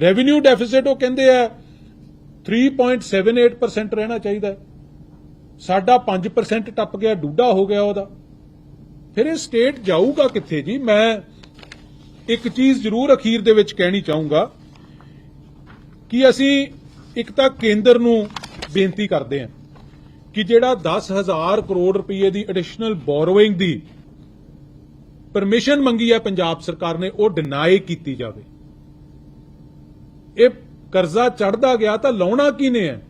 Revenue deficit ਉਹ ਕਹਿੰਦੇ ਆ 3.78% ਰਹਿਣਾ ਚਾਹੀਦਾ। ਸਾਡਾ 5% ਟੱਪ ਗਿਆ ਡੂਡਾ ਹੋ ਗਿਆ ਉਹਦਾ। ਫਿਰ ਇਹ ਸਟੇਟ ਜਾਊਗਾ ਕਿੱਥੇ ਜੀ? ਮੈਂ ਇੱਕ ਚੀਜ਼ ਜ਼ਰੂਰ ਅਖੀਰ ਦੇ ਵਿੱਚ ਕਹਿਣੀ ਚਾਹੂੰਗਾ ਕਿ ਅਸੀਂ ਇੱਕ ਤਾਂ ਕੇਂਦਰ ਨੂੰ ਬੇਨਤੀ ਕਰਦੇ ਹਾਂ ਕਿ ਜਿਹੜਾ 10000 ਕਰੋੜ ਰੁਪਏ ਦੀ ਐਡੀਸ਼ਨਲ ਬੋਰੋਇੰਗ ਦੀ ਪਰਮਿਸ਼ਨ ਮੰਗੀ ਹੈ ਪੰਜਾਬ ਸਰਕਾਰ ਨੇ, ਉਹ ਡਿਨਾਈ ਕੀਤੀ ਜਾਵੇ। ਇਹ ਕਰਜ਼ਾ ਚੜਦਾ ਗਿਆ ਤਾਂ ਲਾਉਣਾ ਕਿਨੇ ਹੈ?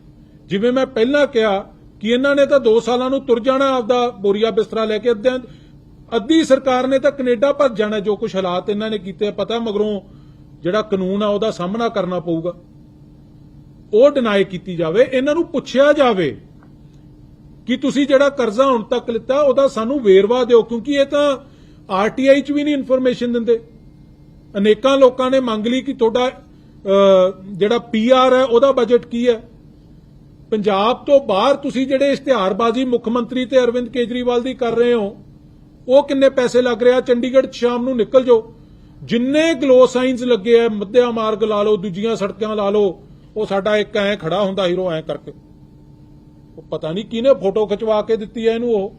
ਜਿਵੇਂ ਮੈਂ ਪਹਿਲਾਂ ਕਿਹਾ ਕਿ ਇਹਨਾਂ ਨੇ ਤਾਂ 2 ਸਾਲਾਂ ਨੂੰ ਤੁਰ ਜਾਣਾ ਆਪਦਾ ਬੋਰੀਆ ਬਿਸਤਰਾ ਲੈ ਕੇ ਅੱਧਿਆਂ ਅੱਧੀ ਸਰਕਾਰ ਨੇ ਤਾਂ ਕੈਨੇਡਾ ਭੱਜ ਜਾਣਾ ਜੋ ਕੁਝ ਹਾਲਾਤ ਇਹਨਾਂ ਨੇ ਕੀਤੇ ਪਤਾ ਮਗਰੋਂ ਜਿਹੜਾ ਕਾਨੂੰਨ ਆ ਉਹਦਾ ਸਾਹਮਣਾ ਕਰਨਾ ਪਊਗਾ। ਉਹ ਡਿਨਾਈ ਕੀਤੀ ਜਾਵੇ, ਇਹਨਾਂ ਨੂੰ ਪੁੱਛਿਆ ਜਾਵੇ ਕਿ ਤੁਸੀਂ ਜਿਹੜਾ ਕਰਜ਼ਾ ਹੁਣ ਤੱਕ ਲਿੱਤਾ, ਉਹਦਾ ਸਾਨੂੰ ਵੇਰਵਾ ਦਿਓ, ਕਿਉਂਕਿ ਇਹ ਤਾਂ ਆਰਟੀਆਈ 'ਚ ਵੀ ਨਹੀਂ ਇਨਫੋਰਮੇਸ਼ਨ ਦਿੰਦੇ। ਅਨੇਕਾਂ ਲੋਕਾਂ ਨੇ ਮੰਗ ਲਈ ਕਿ ਤੁਹਾਡਾ ਜਿਹੜਾ ਪੀਆਰ ਹੈ, ਉਹਦਾ ਬਜਟ ਕੀ ਹੈ? ਪੰਜਾਬ ਤੋਂ ਬਾਹਰ ਤੁਸੀਂ ਜਿਹੜੇ ਇਸ਼ਤਿਹਾਰਬਾਜ਼ੀ ਮੁੱਖ ਮੰਤਰੀ ਤੇ ਅਰਵਿੰਦ ਕੇਜਰੀਵਾਲ ਦੀ ਕਰ ਰਹੇ ਹੋ, ਉਹ ਕਿੰਨੇ ਪੈਸੇ ਲੱਗ ਰਿਹਾ? ਚੰਡੀਗੜ੍ਹ 'ਚ ਸ਼ਾਮ ਨੂੰ ਨਿਕਲ ਜਾਓ। ਜਿੰਨੇ ਗਲੋ ਸਾਈਨਸ ਲੱਗੇ ਆ ਮੱਧਿਆ ਮਾਰਗ ਲਾ ਲਓ, ਦੂਜੀਆਂ ਸੜਕਾਂ ਲਾ ਲਓ, ਉਹ ਸਾਡਾ ਇੱਕ ਐ ਖੜਾ ਹੁੰਦਾ ਹੀਰੋ ਐ ਕਰਕੇ। ਉਹ ਪਤਾ ਨਹੀਂ ਕਿਹਨੇ ਫੋਟੋ ਖਿਚਵਾ ਕੇ ਦਿੱਤੀ ਹੈ ਇਹਨੂੰ ਉਹ।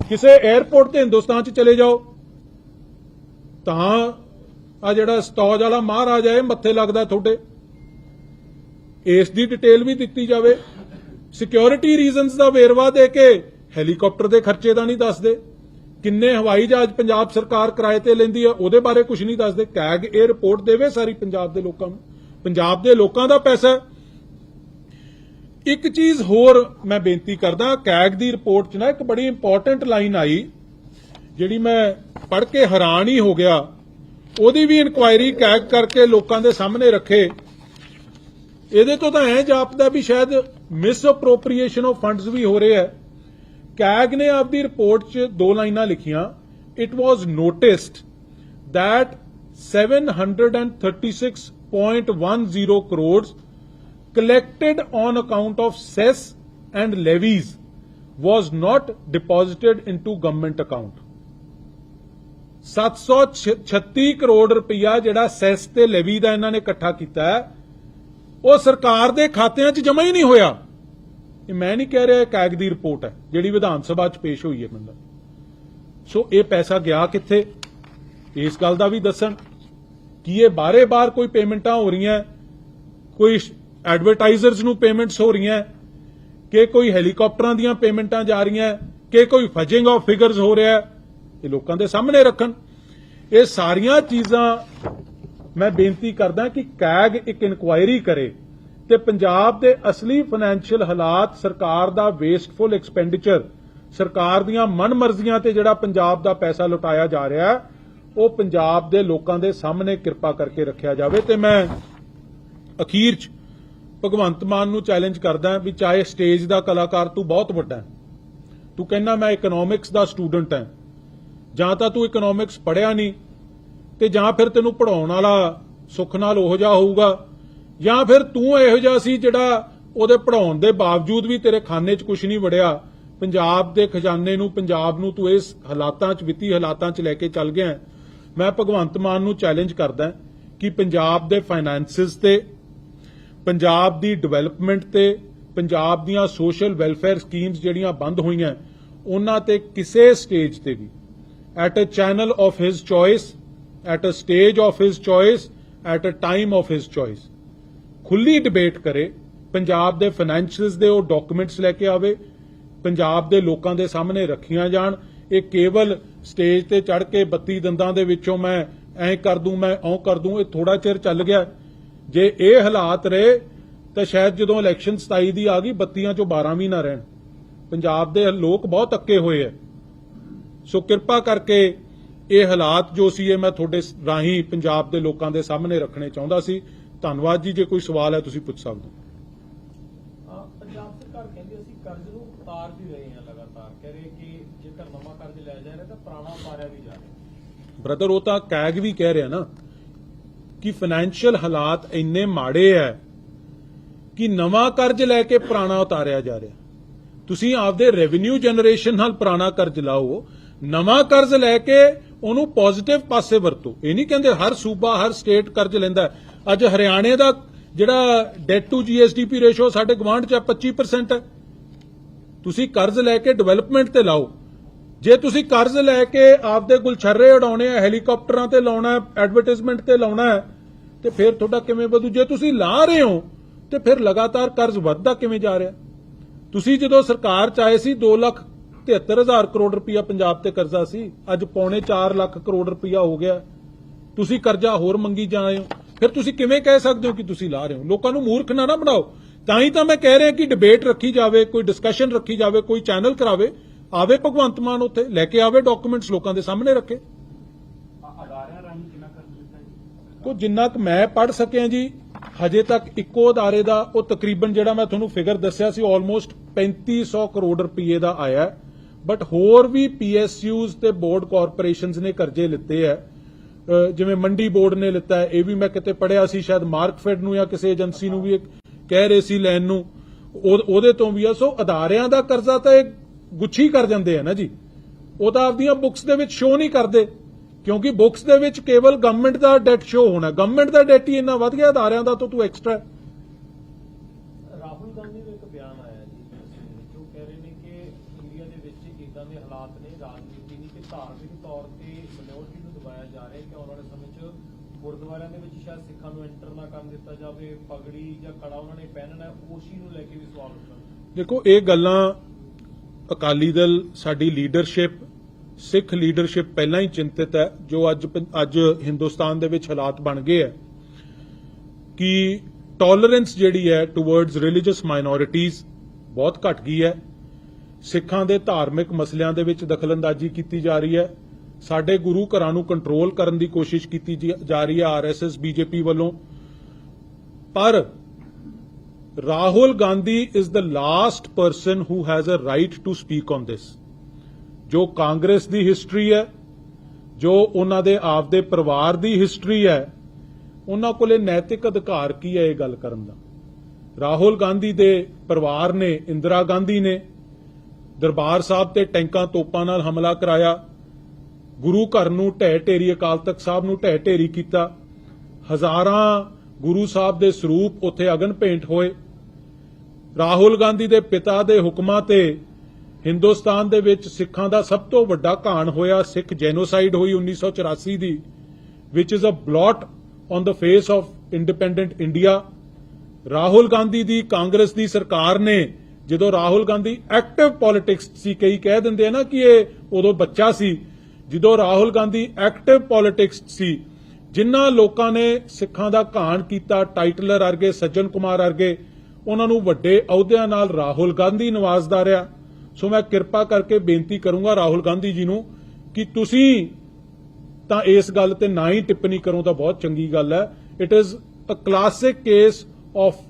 ਕਿਸੇ 에ਅਰਪੋਰਟ ਤੇ ਹਿੰਦੁਸਤਾਨ 'ਚ ਚਲੇ ਜਾਓ, ਤਾਂ ਆ ਜਿਹੜਾ ਸਤੌਜ ਵਾਲਾ ਮਹਾਰਾਜਾ ਇਹ ਮੱਥੇ ਲੱਗਦਾ ਤੁਹਾਡੇ। ਇਸ ਦੀ ਡਿਟੇਲ ਵੀ ਦਿੱਤੀ ਜਾਵੇ। ਸਿਕਿਉਰਿਟੀ ਰੀਜ਼ਨਸ ਦਾ ਵੇਰਵਾ ਦੇ ਕੇ ਹੈਲੀਕਾਪਟਰ ਦੇ ਖਰਚੇ ਦਾ ਨਹੀਂ ਦੱਸਦੇ। ਕਿੰਨੇ ਹਵਾਈ ਜਹਾਜ਼ ਪੰਜਾਬ ਸਰਕਾਰ ਕਿਰਾਏ ਤੇ ਲੈਂਦੀ ਹੈ ਉਹਦੇ ਬਾਰੇ ਕੁਝ ਨਹੀਂ ਦੱਸਦੇ। ਕੈਗ ਇਹ ਰਿਪੋਰਟ ਦੇਵੇ ਸਾਰੀ ਪੰਜਾਬ ਦੇ ਲੋਕਾਂ ਨੂੰ। ਪੰਜਾਬ ਦੇ ਲੋਕਾਂ ਦਾ ਪੈਸਾ ਹੈ। ਇੱਕ ਚੀਜ਼ ਹੋਰ ਮੈਂ ਬੇਨਤੀ ਕਰਦਾ ਕੈਗ ਦੀ ਰਿਪੋਰਟ 'ਚ ਨਾ ਇੱਕ ਬੜੀ ਇੰਪੋਰਟੈਂਟ ਲਾਈਨ ਆਈ, ਜਿਹੜੀ ਮੈਂ ਪੜ੍ਹ ਕੇ ਹੈਰਾਨ ਹੀ ਹੋ ਗਿਆ। ਉਹਦੀ ਵੀ ਇਨਕੁਆਇਰੀ ਕੈਗ ਕਰਕੇ ਲੋਕਾਂ ਦੇ ਸਾਹਮਣੇ ਰੱਖੇ। ਇਹਦੇ ਤੋਂ ਤਾਂ ਐ ਜਾਪਦਾ ਵੀ ਸ਼ਾਇਦ ਮਿਸ ਅਪਰੋਪਰੀਏਸ਼ਨ ਆਫ ਫੰਡਸ ਵੀ ਹੋ ਰਿਹਾ ਹੈ। ਕੈਗ ਨੇ ਆਪਦੀ ਰਿਪੋਰਟ 'ਚ ਦੋ ਲਾਈਨਾਂ ਲਿਖੀਆਂ। It was noticed that 736.10 crores collected on account of cess and levies was not deposited into government account 736 crore ਰੁਪਇਆ ਜਿਹੜਾ ਸੈਸ ਤੇ ਲੈਵੀ ਦਾ ਇਹਨਾਂ ਨੇ ਇਕੱਠਾ ਕੀਤਾ ਉਹ ਸਰਕਾਰ ਦੇ ਖਾਤਿਆਂ 'ਚ ਜਮਾ ਹੀ ਨਹੀਂ ਹੋਇਆ। ਇਹ ਮੈਂ ਨਹੀਂ ਕਹਿ ਰਿਹਾ ਕੈਗ ਦੀ ਰਿਪੋਰਟ ਹੈ, ਜਿਹੜੀ ਵਿਧਾਨ ਸਭਾ 'ਚ ਪੇਸ਼ ਹੋਈ ਹੈ ਮੈਨੂੰ ਸੋ ਇਹ ਪੈਸਾ ਗਿਆ ਕਿੱਥੇ? ਇਸ ਗੱਲ ਦਾ ਵੀ ਦੱਸਣ ਕਿ ਇਹ ਬਾਰੇ-ਬਾਰ ਕੋਈ ਪੇਮੈਂਟਾਂ ਹੋ ਰਹੀਆਂ ਕੋਈ ਐਡਵਰਟਾਈਜ਼ਰਸ ਨੂੰ ਪੇਮੈਂਟਸ ਹੋ ਰਹੀਆਂ ਕਿ ਕੋਈ ਹੈਲੀਕਾਪਟਰਾਂ ਦੀਆਂ ਪੇਮੈਂਟਾਂ ਜਾ ਰਹੀਆਂ ਕਿ ਕੋਈ ਫਜਿੰਗ ਆਫ ਫਿਗਰਸ ਹੋ ਰਿਹਾ ਹੈ। ਇਹ ਲੋਕਾਂ ਦੇ ਸਾਹਮਣੇ ਰੱਖਣ। ਇਹ ਸਾਰੀਆਂ ਚੀਜ਼ਾਂ ਮੈਂ ਬੇਨਤੀ ਕਰਦਾ ਕਿ ਕੈਗ ਇੱਕ ਇਨਕੁਆਇਰੀ ਕਰੇ ਤੇ ਪੰਜਾਬ ਦੇ ਅਸਲੀ ਫਾਈਨੈਂਸ਼ੀਅਲ ਹਾਲਾਤ, ਸਰਕਾਰ ਦਾ ਵੇਸਟਫੁਲ ਐਕਸਪੈਂਡੀਚਰ ਸਰਕਾਰ ਦੀਆਂ ਮਨਮਰਜ਼ੀਆਂ ਤੇ ਜਿਹੜਾ ਪੰਜਾਬ ਦਾ ਪੈਸਾ ਲੁਟਾਇਆ ਜਾ ਰਿਹਾ, ਉਹ ਪੰਜਾਬ ਦੇ ਲੋਕਾਂ ਦੇ ਸਾਹਮਣੇ ਕਿਰਪਾ ਕਰਕੇ ਰੱਖਿਆ ਜਾਵੇ ਤੇ ਮੈਂ ਅਖੀਰ 'ਚ ਭਗਵੰਤ ਮਾਨ ਨੂੰ ਚੈਲੰਜ ਕਰਦਾ ਵੀ ਚਾਹੇ ਸਟੇਜ ਦਾ ਕਲਾਕਾਰ ਤੂੰ ਬਹੁਤ ਵੱਡਾ ਤੂੰ ਕਹਿੰਦਾ ਮੈਂ ਇਕਨੋਮਿਕਸ ਦਾ ਸਟੂਡੈਂਟ ਹਾਂ। ਜਾਂ ਤਾਂ ਤੂੰ ਇਕਨੋਮਿਕਸ ਪੜਿਆ ਨਹੀਂ ਤੇ ਜਾਂ ਫਿਰ ਤੈਨੂੰ ਪੜਾਉਣ ਵਾਲਾ ਸੁੱਖ ਨਾਲ ਉਹੋ ਜਿਹਾ ਹੋਊਗਾ ਜਾਂ ਫਿਰ ਤੂੰ ਇਹੋ ਜਿਹਾ ਸੀ ਜਿਹੜਾ ਉਹਦੇ ਪੜਾਉਣ ਦੇ ਬਾਵਜੂਦ ਵੀ ਤੇਰੇ ਖਾਨੇ 'ਚ ਕੁਝ ਨਹੀਂ ਵੜਿਆ। ਪੰਜਾਬ ਦੇ ਖਜ਼ਾਨੇ ਨੂੰ, ਪੰਜਾਬ ਨੂੰ ਤੂੰ ਇਸ ਹਾਲਾਤਾਂ 'ਚ, ਵਿੱਤੀ ਹਾਲਾਤਾਂ 'ਚ ਲੈ ਕੇ ਚੱਲ ਗਿਆ ਮੈਂ ਭਗਵੰਤ ਮਾਨ ਨੂੰ ਚੈਲੰਜ ਕਰਦਾ ਕਿ ਪੰਜਾਬ ਦੇ ਫਾਈਨੈਂਸਿਸ ਤੇ, ਪੰਜਾਬ ਦੀ ਡਿਵੈਲਪਮੈਂਟ ਤੇ, ਪੰਜਾਬ ਦੀਆਂ ਸੋਸ਼ਲ ਵੈਲਫੇਅਰ ਸਕੀਮਸ ਜਿਹੜੀਆਂ ਬੰਦ ਹੋਈਆਂ, ਉਹਨਾਂ ਤੇ ਕਿਸੇ ਸਟੇਜ ਤੇ ਵੀ at a channel of his choice, at a stage of his choice, at a time of his choice. ਖੁੱਲੀ ਡਿਬੇਟ ਕਰੇ ਪੰਜਾਬ ਦੇ ਫਾਈਨੈਂਸ਼ੀਅਲਸ ਦੇ ਉਹ ਡਾਕੂਮੈਂਟਸ ਲੈ ਕੇ ਆਵੇ ਪੰਜਾਬ ਦੇ ਲੋਕਾਂ ਦੇ ਸਾਹਮਣੇ ਰੱਖੀਆਂ ਜਾਣ ਇਹ ਕੇਵਲ ਸਟੇਜ ਤੇ ਚੜ ਕੇ 32 ਦੰਦਾਂ ਦੇ ਵਿੱਚੋਂ ਮੈਂ ਐਂ ਕਰ ਦੂੰ ਮੈਂ ਔਂ ਕਰ ਦੂੰ ਇਹ ਥੋੜਾ ਚਿਰ ਚੱਲ ਗਿਆ। ਜੇ ਇਹ ਹਾਲਾਤ ਰਹੇ ਤਾਂ ਸ਼ਾਇਦ ਜਦੋਂ ਇਲੈਕਸ਼ਨ 27 ਦੀ ਆ ਗਈ ਬੱਤੀਆਂ ਚੋਂ 12 ਵੀ ਨਾ ਰਹਿਣ। ਪੰਜਾਬ ਦੇ ਲੋਕ ਬਹੁਤ ਅੱਕੇ ਹੋਏ ਆ। ਸੋ ਕਿਰਪਾ ਕਰਕੇ ਇਹ ਹਾਲਾਤ ਜੋ ਸੀ ਇਹ ਮੈਂ ਤੁਹਾਡੇ ਰਾਹੀਂ ਪੰਜਾਬ ਦੇ ਲੋਕਾਂ ਦੇ ਸਾਹਮਣੇ ਰੱਖਣੇ ਚਾਹੁੰਦਾ ਸੀ। ਧੰਨਵਾਦ ਜੀ ਜੇ ਕੋਈ ਸਵਾਲ ਹੈ ਤੁਸੀਂ ਪੁੱਛ ਸਕਦੇ ਹੋ। ਹਾਂ, ਪੰਜਾਬ ਸਰਕਾਰ ਕਹਿੰਦੀ ਅਸੀਂ ਕਰਜ਼ ਨੂੰ ਉਤਾਰ ਵੀ ਰਹੇ ਹਾਂ ਲਗਾਤਾਰ। ਕਹਿ ਰਹੇ ਕਿ ਜੇਕਰ ਨਵਾਂ ਕਰਜ਼ ਲਿਆ ਜਾ ਰਿਹਾ ਤਾਂ ਪੁਰਾਣਾ ਉਤਾਰਿਆ ਵੀ ਜਾ ਰਿਹਾ। ਬ੍ਰਦਰ ਉਹ ਤਾਂ ਕੈਗ ਵੀ ਕਹਿ ਰਿਹਾ ਨਾ ਕਿ ਫਾਈਨੈਂਸ਼ੀਅਲ ਹਾਲਾਤ ਇੰਨੇ ਮਾੜੇ ਐ ਕਿ ਨਵਾਂ ਕਰਜ਼ ਲੈ ਕੇ ਪੁਰਾਣਾ ਉਤਾਰਿਆ ਜਾ ਰਿਹਾ। ਤੁਸੀਂ ਆਪਦੇ ਰੈਵਨਿਊ ਜਨਰੇਸ਼ਨ ਨਾਲ ਪੁਰਾਣਾ ਕਰਜ਼ ਲਾਓ। ਨਵਾਂ ਕਰਜ਼ ਲੈ ਕੇ ਉਹਨੂੰ ਪੋਜ਼ਿਟਿਵ ਪਾਸੇ ਵਰਤੋ। ਇਹ ਨਹੀਂ ਕਹਿੰਦੇ ਹਰ ਸੂਬਾ, ਹਰ ਸਟੇਟ ਕਰਜ਼ ਲੈਂਦਾ ਅੱਜ ਹਰਿਆਣੇ ਦਾ ਜਿਹੜਾ ਡੈਟ ਟੂ ਜੀਐਸਡੀਪੀ ਰੇਸ਼ੋ ਸਾਡੇ ਗਵਾਂਢ ਚ ਹੈ 25% ਹੈ। ਤੁਸੀਂ ਕਰਜ਼ ਲੈ ਕੇ ਡਿਵੈਲਪਮੈਂਟ ਤੇ ਲਾਓ। ਜੇ ਤੁਸੀਂ ਕਰਜ਼ ਲੈ ਕੇ ਆਪਦੇ ਗੁਲਛਰੇ ਉਡਾਉਣੇ ਆ ਹੈਲੀਕਾਪਟਰਾਂ ਤੇ ਲਾਉਣਾ ਹੈ ਐਡਵਰਟਾਈਜ਼ਮੈਂਟ ਤੇ ਲਾਉਣਾ ਤੇ ਫਿਰ ਤੁਹਾਡਾ ਕਿਵੇਂ ਵਧੂ? ਜੇ ਤੁਸੀਂ ਲਾ ਰਹੇ ਹੋ, ਤੇ ਫਿਰ ਲਗਾਤਾਰ ਕਰਜ਼ ਵੱਧਦਾ ਕਿਵੇਂ ਜਾ ਰਿਹਾ? ਤੁਸੀਂ ਜਦੋਂ ਸਰਕਾਰ ਚ ਆਏ ਸੀ 2 ਲੱਖ 73000 ਕਰੋੜ ਰੁਪਇਆ ਪੰਜਾਬ ਤੇ ਕਰਜ਼ਾ ਸੀ। ਅੱਜ ਪੌਣੇ 4 ਲੱਖ ਕਰੋੜ ਰੁਪਇਆ ਹੋ ਗਿਆ। ਤੁਸੀਂ ਕਰਜ਼ਾ ਹੋਰ ਮੰਗੀ ਜਾ ਰਹੇ ਹੋ। ਫਿਰ ਤੁਸੀਂ ਕਿਵੇਂ ਕਹਿ ਸਕਦੇ ਹੋ ਕਿ ਤੁਸੀਂ ਲਾ ਰਹੇ ਹੋ? ਲੋਕਾਂ ਨੂੰ ਮੂਰਖ ਨਾ ਨਾ ਬਣਾਓ। ਤਾਂ ਹੀ ਤਾਂ ਮੈਂ ਕਹਿ ਰਿਹਾ ਕਿ ਡਿਬੇਟ ਰੱਖੀ ਜਾਵੇ, ਕੋਈ ਡਿਸਕਸ਼ਨ ਰੱਖੀ ਜਾਵੇ, ਕੋਈ ਚੈਨਲ ਕਰਾਵੇ, ਆਵੇ ਭਗਵੰਤ ਮਾਨ ਉੱਥੇ, ਲੈ ਕੇ ਆਵੇ ਡਾਕੂਮੈਂਟਸ ਲੋਕਾਂ ਦੇ ਸਾਹਮਣੇ ਰੱਖੇ। ਕੋ ਜਿੰਨਾ ਕੁ ਮੈਂ ਪੜ ਸਕਿਆ ਜੀ, ਹਜੇ ਤੱਕ ਇੱਕੋ ਅਦਾਰੇ ਦਾ ਉਹ ਤਕਰੀਬਨ ਜਿਹੜਾ ਮੈਂ ਤੁਹਾਨੂੰ ਫਿਗਰ ਦੱਸਿਆ ਸੀ ਆਲਮੋਸਟ 3500 ਕਰੋੜ ਰੁਪਏ ਦਾ ਆਇਆ। ਬਟ ਹੋਰ ਵੀ ਪੀਐਸਯੂਜ਼ ਤੇ ਬੋਰਡ ਕਾਰਪੋਰੇਸ਼ਨਸ ਨੇ ਕਰਜ਼ੇ ਲਿੱਤੇ ਹੈ। ਜਿਵੇਂ ਮੰਡੀ ਬੋਰਡ ਨੇ ਲਿੱਤਾ ਇਹ ਵੀ ਮੈਂ ਕਿਤੇ ਪੜਿਆ ਸੀ, ਸ਼ਾਇਦ ਮਾਰਕਫੈਡ ਨੂੰ ਜਾਂ ਕਿਸੇ ਏਜੰਸੀ ਨੂੰ ਵੀ ਕਹਿ ਰਹੇ ਸੀ ਲੈਣ ਨੂੰ। ਉਹਦੇ ਤੋਂ ਵੀ ਆ, ਸੋ ਅਦਾਰਿਆਂ ਦਾ ਕਰਜ਼ਾ ਤਾਂ ਇਹ ਗੁੱਛੀ ਕਰ ਜਾਂਦੇ ਆ ਨਾ ਜੀ। ਉਹ ਤਾਂ ਆਪਦੀਆਂ ਬੁੱਕਸ ਦੇ ਵਿੱਚ ਸ਼ੋ ਨਹੀਂ ਕਰਦੇ, ਕਿਉਂਕਿ ਬੁੱਕਸ ਦੇ ਵਿੱਚ ਕੇਵਲ ਗਵਰਨਮੈਂਟ ਦਾ ਡੈਟ ਸ਼ੋ ਹੋਣਾ। ਗਵਰਨਮੈਂਟ ਦਾ ਡੈਟ ਹੀ ਇੰਨਾ ਵੱਧ ਗਿਆ, ਅਦਾਰਿਆਂ ਦਾ ਤਾਂ ਤੂੰ ਐਕਸਟਰਾ ਰਾਹੁਲ ਗਾਂਧੀ ਦਾ ਇੱਕ ਬਿਆਨ ਆਇਆ ਜੀ ਪਿਛਲੇ ਵਿੱਚ ਉਹ ਕਹਿ ਰਹੇ ਨੇ ਕਿ ਇੰਡੀਆ ਦੇ ਵਿੱਚ ਇਦਾਂ ਦੇ ਹਾਲਾਤ ਨੇ ਰਾਜਨੀਤੀ ਨਹੀਂ ਕਿ ਧਾਰਮਿਕ ਤੌਰ ਤੇ ਮਿਨੋਰਟੀ ਨੂੰ ਦਬਾਇਆ ਜਾ ਰਿਹਾ ਹੈ ਕਿ ਆਉਣ ਵਾਲੇ ਸਮੇਂ 'ਚ ਗੁਰਦੁਆਰਿਆਂ ਦੇ ਵਿੱਚ ਸ਼ਾਇਦ ਸਿੱਖਾਂ ਨੂੰ ਐਂਟਰ ਨਾ ਕਰਨ ਦਿੱਤਾ ਜਾਵੇ ਪਗੜੀ ਜਾਂ ਕੜਾ ਉਹਨਾਂ ਨੇ ਪਹਿਨਣਾ ਹੈ, ਨੂੰ ਲੈ ਕੇ ਵੀ ਸਵਾਲ ਉੱਠਣ। ਦੇਖੋ ਇਹ ਗੱਲਾਂ ਅਕਾਲੀ ਦਲ ਸਾਡੀ ਲੀਡਰਸ਼ਿਪ ਸਿੱਖ ਲੀਡਰਸ਼ਿਪ ਪਹਿਲਾਂ ਹੀ ਚਿੰਤਿਤ ਹੈ ਜੋ ਅੱਜ ਅੱਜ ਹਿੰਦੁਸਤਾਨ ਦੇ ਵਿੱਚ ਹਾਲਾਤ ਬਣ ਗਏ ਹੈ ਕਿ ਟੋਲਰੈਂਸ ਜਿਹੜੀ ਹੈ ਟੁਵਰਡਸ ਰਿਲੀਜੀਅਸ ਮਾਈਨੋਰਿਟੀਜ਼ ਬਹੁਤ ਘਟ ਗਈ ਹੈ। ਸਿੱਖਾਂ ਦੇ ਧਾਰਮਿਕ ਮਸਲਿਆਂ ਦੇ ਵਿੱਚ ਦਖਲਅੰਦਾਜ਼ੀ ਕੀਤੀ ਜਾ ਰਹੀ ਹੈ। ਸਾਡੇ ਗੁਰੂ ਘਰਾਂ ਨੂੰ ਕੰਟਰੋਲ ਕਰਨ ਦੀ ਕੋਸ਼ਿਸ਼ ਕੀਤੀ ਜਾ ਰਹੀ ਹੈ ਆਰਐਸਐਸ ਬੀਜੇਪੀ ਵੱਲੋਂ। ਪਰ Rahul Gandhi is the last person who has a right to speak on this. ਜੋ ਕਾਂਗਰਸ ਦੀ ਹਿਸਟਰੀ ਹੈ, ਜੋ ਉਹਨਾਂ ਦੇ ਆਪ ਦੇ ਪਰਿਵਾਰ ਦੀ ਹਿਸਟਰੀ ਹੈ, ਉਹਨਾਂ ਕੋਲੇ ਨੈਤਿਕ ਅਧਿਕਾਰ ਕੀ ਹੈ ਇਹ ਗੱਲ ਕਰਨ ਦਾ? ਰਾਹੁਲ ਗਾਂਧੀ ਦੇ ਪਰਿਵਾਰ ਨੇ, ਇੰਦਰਾ ਗਾਂਧੀ ਨੇ ਦਰਬਾਰ ਸਾਹਿਬ ਤੇ ਟੈਂਕਾਂ ਤੋਪਾਂ ਨਾਲ ਹਮਲਾ ਕਰਾਇਆ। ਗੁਰੂ ਘਰ ਨੂੰ ਢਹਿ ਢੇਰੀ, ਅਕਾਲ ਤਖਤ ਸਾਹਿਬ ਨੂੰ ਢਹਿ ਢੇਰੀ ਕੀਤਾ। ਹਜ਼ਾਰਾਂ ਗੁਰੂ ਸਾਹਿਬ ਦੇ ਸਰੂਪ ਉੱਥੇ ਅਗਨ ਭੇਂਟ ਹੋਏ। ਰਾਹੁਲ ਗਾਂਧੀ ਦੇ ਪਿਤਾ ਦੇ ਹੁਕਮਾਂ ਤੇ ਹਿੰਦੁਸਤਾਨ ਦੇ ਵਿੱਚ ਸਿੱਖਾਂ ਦਾ ਸਭ ਤੋਂ ਵੱਡਾ ਘਾਣ ਹੋਇਆ। ਸਿੱਖ ਜੈਨੋਸਾਈਡ ਹੋਈ 1984 ਦੀ, which is a blot on the face of independent India Rahul Gandhi ਦੀ ਕਾਂਗਰਸ ਦੀ ਸਰਕਾਰ ਨੇ ਜਦੋਂ ਰਾਹੁਲ ਗਾਂਧੀ ਐਕਟਿਵ ਪੋਲਿਟਿਕਸ ਸੀ, ਕਈ ਕਹਿ ਦਿੰਦੇ ਆ ਨਾ ਕਿ ਇਹ ਉਦੋਂ ਬੱਚਾ ਸੀ, ਜਦੋਂ ਰਾਹੁਲ ਗਾਂਧੀ ਐਕਟਿਵ ਪੋਲਿਟਿਕਸ ਸੀ, ਜਿਨ੍ਹਾਂ ਲੋਕਾਂ ਨੇ ਸਿੱਖਾਂ ਦਾ ਘਾਣ ਕੀਤਾ, ਟਾਈਟਲਰ ਵਰਗੇ, ਸੱਜਣ ਕੁਮਾਰ ਵਰਗੇ, ਉਹਨਾਂ ਨੂੰ ਵੱਡੇ ਅਹੁਦਿਆਂ ਨਾਲ ਰਾਹੁਲ ਗਾਂਧੀ ਨਵਾਜ਼ਦਾ ਰਿਹਾ। ਸੋ ਮੈਂ ਕਿਰਪਾ ਕਰਕੇ ਬੇਨਤੀ ਕਰੂੰਗਾ ਰਾਹੁਲ ਗਾਂਧੀ ਜੀ ਨੂੰ ਕਿ ਤੁਸੀਂ ਤਾਂ ਇਸ ਗੱਲ ਤੇ ਨਾ ਹੀ ਟਿੱਪਣੀ ਕਰੋ, ਤਾਂ ਬਹੁਤ ਚੰਗੀ ਗੱਲ ਹੈ। It is a classic case of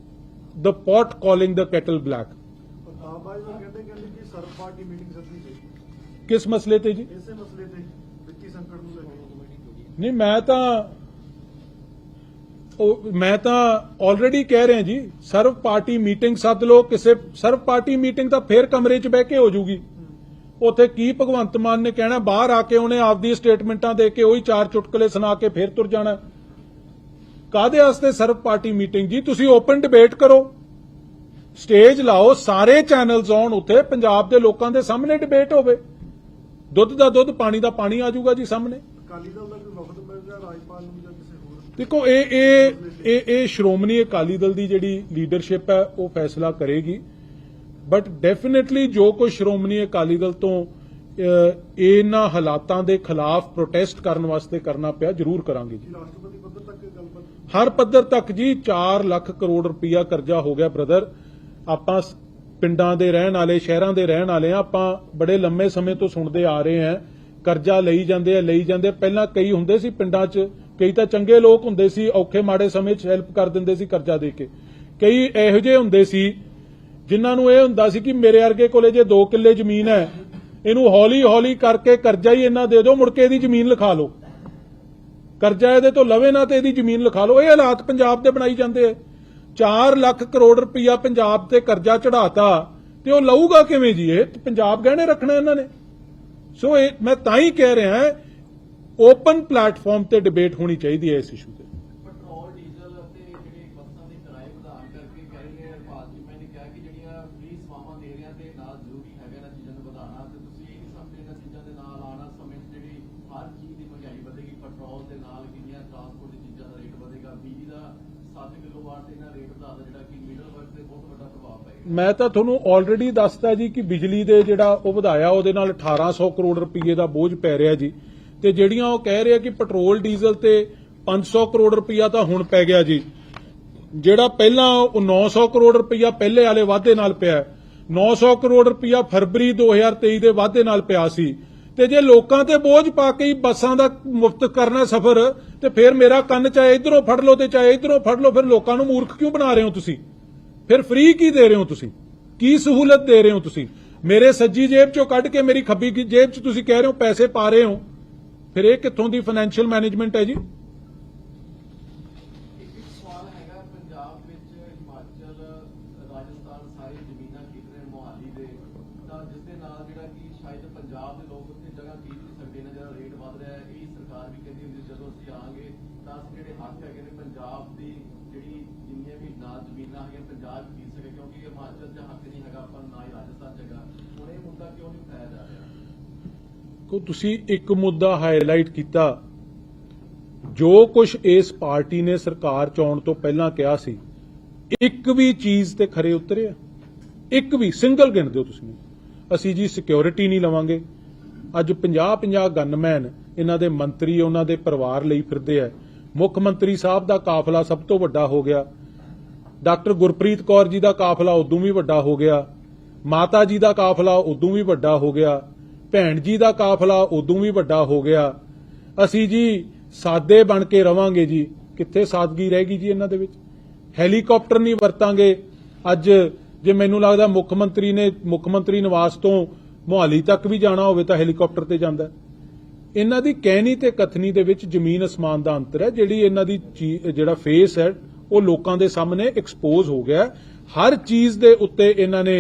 the pot calling the kettle black ਬਾਈ ਉਹ ਕਹਿੰਦੇ ਕਹਿੰਦੇ ਕਿ ਸਰਬ ਪਾਰਟੀ ਮੀਟਿੰਗ ਸੱਦਣੀ ਚਾਹੀਦੀ ਕਿਸ ਮਸਲੇ ਤੇ ਜੀ? ਇਸੇ ਮਸਲੇ ਤੇ ਵਿੱਤੀ ਸੰਕਟ ਨੂੰ ਲੈ ਕੇ। ਨਹੀਂ ਮੈਂ ਤਾਂ ਉਹ ਮੈਂ ਤਾਂ ਆਲਰੇਡੀ ਕਹਿ ਰਿਹਾ ਜੀ ਸਰਵ ਪਾਰਟੀ ਮੀਟਿੰਗ ਸੱਦ ਲਓ ਕਿਸੇ ਸਰਵ ਪਾਰਟੀ ਮੀਟਿੰਗ ਤਾਂ ਫੇਰ ਕਮਰੇ 'ਚ ਬਹਿ ਕੇ ਹੋ ਜਾਊਗੀ ਉੱਥੇ ਕੀ ਭਗਵੰਤ ਮਾਨ ਨੇ ਕਹਿਣਾ ਬਾਹਰ ਆ ਕੇ ਉਹਨੇ ਆਪਦੀ ਸਟੇਟਮੈਂਟਾਂ ਦੇ ਕੇ ਉਹੀ ਚਾਰ ਚੁਟਕਲੇ ਸੁਣਾ ਕੇ ਫੇਰ ਤੁਰ ਜਾਣਾ। ਕਾਦੇ ਵਾਸਤੇ ਸਰਵ ਪਾਰਟੀ ਮੀਟਿੰਗ ਜੀ? ਤੁਸੀਂ ਓਪਨ ਡਿਬੇਟ ਕਰੋ। ਸਟੇਜ ਲਾਓ ਸਾਰੇ ਚੈਨਲਸ ਆਉਣ ਉੱਥੇ ਪੰਜਾਬ ਦੇ ਲੋਕਾਂ ਦੇ ਸਾਹਮਣੇ ਡਿਬੇਟ ਹੋਵੇ। ਦੁੱਧ ਦਾ ਦੁੱਧ ਪਾਣੀ ਦਾ ਪਾਣੀ ਆ ਜਾਊਗਾ ਜੀ ਸਾਹਮਣੇ। ਅਕਾਲੀ ਦਲ ਦਾ ਕੋਈ ਵਫਦ ਮਿਲ ਰਿਹਾ ਰਾਜਪਾਲ ਨੂੰ ਜਾਂ ਕਿਸੇ ਹੋਰ ਦੇਖੋ ਇਹ ਇਹ ਇਹ ਇਹ ਸ਼੍ਰੋਮਣੀ ਅਕਾਲੀ ਦਲ ਦੀ ਜਿਹੜੀ ਲੀਡਰਸ਼ਿਪ ਹੈ ਉਹ ਫੈਸਲਾ ਕਰੇਗੀ। ਬਟ ਡੈਫੀਨਿਟਲੀ ਜੋ ਕੋਈ ਸ਼੍ਰੋਮਣੀ ਅਕਾਲੀ ਦਲ ਤੋਂ ਅਹ, ਇਹਨਾਂ ਹਾਲਾਤਾਂ ਦੇ ਖਿਲਾਫ ਪ੍ਰੋਟੈਸਟ ਕਰਨ ਵਾਸਤੇ ਕਰਨਾ ਪਿਆ ਜ਼ਰੂਰ ਕਰਾਂਗੇ ਜੀ। ਕਿ ਰਾਸ਼ਟਰਪਤੀ ਪੱਧਰ ਤੱਕ ਇਹ ਗੱਲਬਾਤ? ਹਰ ਪੱਧਰ ਤੱਕ ਜੀ 4 ਲੱਖ ਕਰੋੜ ਰੁਪਇਆ ਕਰਜ਼ਾ ਹੋ ਗਿਆ ਬ੍ਰਦਰ ਆਪਾਂ ਪਿੰਡਾਂ ਦੇ ਰਹਿਣ ਵਾਲੇ, ਸ਼ਹਿਰਾਂ ਦੇ ਰਹਿਣ ਵਾਲੇ ਆ ਆਪਾਂ ਬੜੇ ਲੰਮੇ ਸਮੇਂ ਤੋਂ ਸੁਣਦੇ ਆ ਰਹੇ ਆ ਕਰਜ਼ਾ ਲਈ ਜਾਂਦੇ ਆ, ਲਈ ਜਾਂਦੇ ਪਹਿਲਾਂ ਕਈ ਹੁੰਦੇ ਸੀ ਪਿੰਡਾਂ 'ਚ, ਕਈ ਤਾਂ ਚੰਗੇ ਲੋਕ ਹੁੰਦੇ ਸੀ, ਔਖੇ ਮਾੜੇ ਸਮੇਂ 'ਚ ਹੈਲਪ ਕਰ ਦਿੰਦੇ ਸੀ ਕਰਜ਼ਾ ਦੇ ਕੇ। ਕਈ ਇਹੋ ਜਿਹੇ ਹੁੰਦੇ ਸੀ, ਜਿਨ੍ਹਾਂ ਨੂੰ ਇਹ ਹੁੰਦਾ ਸੀ ਕਿ ਮੇਰੇ ਵਰਗੇ ਕੋਲੇ ਜੇ 2 ਕਿੱਲੇ ਜ਼ਮੀਨ ਹੈ, ਇਹਨੂੰ ਹੌਲੀ ਹੌਲੀ ਕਰਕੇ ਕਰਜ਼ਾ ਹੀ ਇਹਨਾਂ ਦੇ ਦਿਓ, ਮੁੜ ਕੇ ਇਹਦੀ ਜ਼ਮੀਨ ਲਿਖਾ ਲਓ। ਕਰਜ਼ਾ ਇਹਦੇ ਤੋਂ ਲਵੇ ਨਾ ਤੇ ਇਹਦੀ ਜ਼ਮੀਨ ਲਿਖਾ ਲਓ। ਇਹ ਹਾਲਾਤ ਪੰਜਾਬ ਦੇ ਬਣਾਈ ਜਾਂਦੇ ਆ। 4 ਲੱਖ ਕਰੋੜ ਰੁਪਇਆ ਪੰਜਾਬ ਤੇ ਕਰਜ਼ਾ ਚੜਾਤਾ ਤੇ ਉਹ ਲਊਗਾ ਕਿਵੇਂ ਜੀ ਇਹ? ਪੰਜਾਬ ਗਹਿਣੇ ਰੱਖਣਾ ਇਹਨਾਂ ਨੇ। ਸੋ ਇਹ ਮੈਂ ਤਾਂ ਹੀ ਕਹਿ ਰਿਹਾ ਓਪਨ ਪਲੇਟਫਾਰਮ ਤੇ ਡਿਬੇਟ ਹੋਣੀ ਚਾਹੀਦੀ ਹੈ ਇਸ ਇਸ਼ੂ ਤੇ ਪੈਟਰੋਲ ਡੀਜ਼ਲ ਵਧਾਉਣ ਕਰਕੇ ਕਹਿ ਰਹੇ ਨੇ ਭਾਰਤ ਜੀ ਮੈਂ ਨੇ ਕਿਹਾ ਕਿ ਜਿਹੜੀਆਂ ਫ੍ਰੀ ਸੇਵਾਵਾਂ ਦੇ ਰਿਹਾ ਤੇ ਨਾਲ ਜ਼ਰੂਰੀ ਹੈਗਾ ਇਹਨਾਂ ਚੀਜ਼ਾਂ ਨੂੰ ਵਧਾਉਣਾ ਤੇ ਤੁਸੀਂ ਇਹ ਨਹੀਂ ਸਮਝਦੇ ਇਹਨਾਂ ਚੀਜ਼ਾਂ ਦੇ ਨਾਲ ਆਉਣਾ ਸਮੇਂ 'ਚ ਜਿਹੜੀ ਹਰ ਚੀਜ਼ ਦੀ ਮਹਿੰਗਾਈ ਵਧੇਗੀ ਪੈਟਰੋਲ ਦੇ ਨਾਲ ਕਿੰਨੀਆਂ ਟਰਾਂਸਪੋਰਟ ਦੀ ਚੀਜ਼ਾਂ ਦਾ ਰੇਟ ਵਧੇਗਾ ਬਿਜਲੀ ਦਾ 7 ਕਿਲੋਵਾਟ ਤੇ ਇਹਨਾਂ ਰੇਟ ਵਧਾ ਦਿੱਤਾ ਜਿਹੜਾ ਕਿ ਮਿਡਲ ਵਰਗ ਤੇ ਬਹੁਤ ਵੱਡਾ ਪ੍ਰਭਾਵ ਪਏਗਾ ਮੈਂ ਤਾਂ ਤੁਹਾਨੂੰ ਆਲਰੇਡੀ ਦੱਸਤਾ ਜੀ ਕਿ ਬਿਜਲੀ ਦੇ ਜਿਹੜਾ ਉਹ ਵਧਾਇਆ, ਉਹਦੇ ਨਾਲ 1800 ਕਰੋੜ ਰੁਪਏ ਦਾ ਬੋਝ ਪੈ ਰਿਹਾ ਜੀ। ਤੇ ਜਿਹੜੀਆਂ ਉਹ ਕਹਿ ਰਿਹਾ ਕਿ ਪੈਟਰੋਲ, ਡੀਜ਼ਲ ਤੇ 500 ਕਰੋੜ ਰੁਪਇਆ ਤਾਂ ਹੁਣ ਪੈ ਗਿਆ ਜੀ। ਜਿਹੜਾ ਪਹਿਲਾਂ ਉਹ 900 ਕਰੋੜ ਰੁਪਇਆ ਪਹਿਲੇ ਵਾਲੇ ਵਾਅਦੇ ਨਾਲ ਪਿਆ 900 ਕਰੋੜ ਰੁਪਇਆ ਫਰਵਰੀ 2023 ਦੇ ਵਾਅਦੇ ਨਾਲ ਪਿਆ ਸੀ। ਤੇ ਜੇ ਲੋਕਾਂ ਤੇ ਬੋਝ ਪਾ ਕੇ ਬੱਸਾਂ ਦਾ ਮੁਫਤ ਕਰਨਾ ਸਫ਼ਰ, ਤੇ ਫਿਰ ਮੇਰਾ ਕੰਨ ਚਾਹੇ ਇਧਰੋਂ ਫੜ ਲਓ ਤੇ ਚਾਹੇ ਇਧਰੋਂ ਫੜ ਲਓ, ਫਿਰ ਲੋਕਾਂ ਨੂੰ ਮੂਰਖ ਕਿਉਂ ਬਣਾ ਰਹੇ ਹੋ ਤੁਸੀਂ? ਫਿਰ ਫ੍ਰੀ ਕੀ ਦੇ ਰਹੇ ਹੋ ਤੁਸੀਂ? ਕੀ ਸਹੂਲਤ ਦੇ ਰਹੇ ਹੋ ਤੁਸੀਂ? ਮੇਰੇ ਸੱਜੀ ਜੇਬ ਚੋਂ ਕੱਢ ਕੇ ਮੇਰੀ ਖੱਬੀ ਜੇਬ 'ਚ ਤੁਸੀਂ ਕਹਿ ਰਹੇ ਹੋ ਪੈਸੇ ਪਾ ਰਹੇ ਹੋ? ਫਿਰ ਇਹ ਕਿੱਥੋਂ ਦੀ ਫਾਈਨੈਂਸ਼ੀਅਲ ਮੈਨੇਜਮੈਂਟ ਹੈ ਜੀ? ਸਰਕਾਰ ਵੀ ਕਹਿੰਦੀ ਹੁੰਦੀ ਜਦੋਂ ਅਸੀਂ ਆਵਾਂਗੇ ਤਾਂ ਜਿਹੜੇ ਹੱਕ ਹੈਗੇ ਨੇ ਪੰਜਾਬ ਦੀ ਜਿਹੜੀ ਜਿੰਨੀਆਂ ਵੀ ਨਾ ਜ਼ਮੀਨਾਂ ਹੈਗੀਆਂ ਪੰਜਾਬ ਖਰੀਦ ਸਕੇ ਕਿਉਂਕਿ ਹਿਮਾਚਲ 'ਚ ਹੱਕ ਨਹੀਂ ਹੈਗਾ ਆਪਾਂ ਨਾ ਹੀ ਰਾਜਸਥਾਨ 'ਚ ਹੈਗਾ। ਹੁਣ ਇਹ ਮੁੱਦਾ ਕਿਉਂ ਨਹੀਂ ਉਠਾਇਆ ਜਾ ਰਿਹਾ? ਕੋ ਤੁਸੀਂ ਇੱਕ ਮੁੱਦਾ ਹਾਈਲਾਈਟ ਕੀਤਾ। ਜੋ ਕੁਝ ਇਸ ਪਾਰਟੀ ਨੇ ਸਰਕਾਰ ਚ ਆਉਣ ਤੋਂ ਪਹਿਲਾਂ ਕਿਹਾ ਸੀ, ਇੱਕ ਵੀ ਚੀਜ਼ ਤੇ ਖਰੇ ਉਤਰਿਆ। ਇੱਕ ਵੀ, ਸਿੰਗਲ ਗਿਣ ਦਿਓ ਤੁਸੀਂ। ਅਸੀਂ ਜੀ ਸਿਕਿਉਰਿਟੀ ਨਹੀਂ ਲਵਾਂਗੇ। ਅੱਜ 50-50 ਗਨਮੈਨ ਇਹਨਾਂ ਦੇ ਮੰਤਰੀ, ਉਹਨਾਂ ਦੇ ਪਰਿਵਾਰ ਲਈ ਫਿਰਦੇ ਆ। ਮੁੱਖ ਮੰਤਰੀ ਸਾਹਿਬ ਦਾ ਕਾਫਲਾ ਸਭ ਤੋਂ ਵੱਡਾ ਹੋ ਗਿਆ। ਡਾਕਟਰ ਗੁਰਪ੍ਰੀਤ ਕੌਰ ਜੀ ਦਾ ਕਾਫਲਾ ਉਦੋਂ ਵੀ ਵੱਡਾ ਹੋ ਗਿਆ। ਮਾਤਾ ਜੀ ਦਾ ਕਾਫਲਾ ਉਦੋਂ ਵੀ ਵੱਡਾ ਹੋ ਗਿਆ। ਭੈਣ ਜੀ ਦਾ ਕਾਫਲਾ ਉਦੋਂ ਵੀ ਵੱਡਾ ਹੋ ਗਿਆ। ਅਸੀਂ ਜੀ ਸਾਦੇ ਬਣ ਕੇ ਰਵਾਂਗੇ ਜੀ। ਕਿੱਥੇ ਸਾਦਗੀ ਰਹੇਗੀ ਜੀ ਇਹਨਾਂ ਦੇ ਵਿੱਚ? ਹੈਲੀਕਾਪਟਰ ਨਹੀਂ ਵਰਤਾਂਗੇ। ਅੱਜ ਜੇ ਮੈਨੂੰ ਲੱਗਦਾ ਮੁੱਖ ਮੰਤਰੀ ਨੇ ਮੁੱਖ ਮੰਤਰੀ ਨਿਵਾਸ ਤੋਂ ਮੁਹਾਲੀ ਤੱਕ ਵੀ ਜਾਣਾ ਹੋਵੇ ਤਾਂ ਹੈਲੀਕਾਪਟਰ ਤੇ ਜਾਂਦਾ। ਇਹਨਾਂ ਦੀ ਕਹਿਣੀ ਤੇ ਕਥਨੀ ਦੇ ਵਿੱਚ ਜ਼ਮੀਨ ਅਸਮਾਨ ਦਾ ਅੰਤਰ ਹੈ, ਜਿਹੜੀ ਇਹਨਾਂ ਦੀ ਜਿਹੜਾ ਫੇਸ ਹੈ, ਉਹ ਲੋਕਾਂ ਦੇ ਸਾਹਮਣੇ ਐਕਸਪੋਜ਼ ਹੋ ਗਿਆ ਹਰ ਚੀਜ਼ ਦੇ ਉੱਤੇ ਇਹਨਾਂ ਨੇ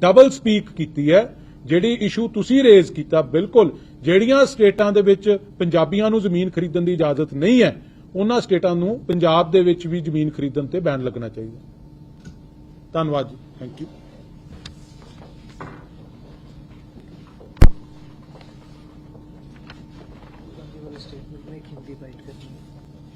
ਡਬਲ ਸਪੀਕ ਕੀਤੀ ਹੈ। ਜਿਹੜੀ ਇਸ਼ੂ ਤੁਸੀਂ ਰੇਜ਼ ਕੀਤਾ, ਬਿਲਕੁਲ, ਜਿਹੜੀਆਂ ਸਟੇਟਾਂ ਦੇ ਵਿੱਚ ਪੰਜਾਬੀਆਂ ਨੂੰ ਜ਼ਮੀਨ ਖਰੀਦਣ ਦੀ ਇਜਾਜ਼ਤ ਨਹੀਂ ਹੈ, ਉਹਨਾਂ ਸਟੇਟਾਂ ਨੂੰ ਪੰਜਾਬ ਦੇ ਵਿੱਚ ਵੀ ਜ਼ਮੀਨ ਖਰੀਦਣ ਤੇ ਬੈਨ ਲੱਗਣਾ ਚਾਹੀਦਾ। ਧੰਨਵਾਦ ਜੀ। Thank you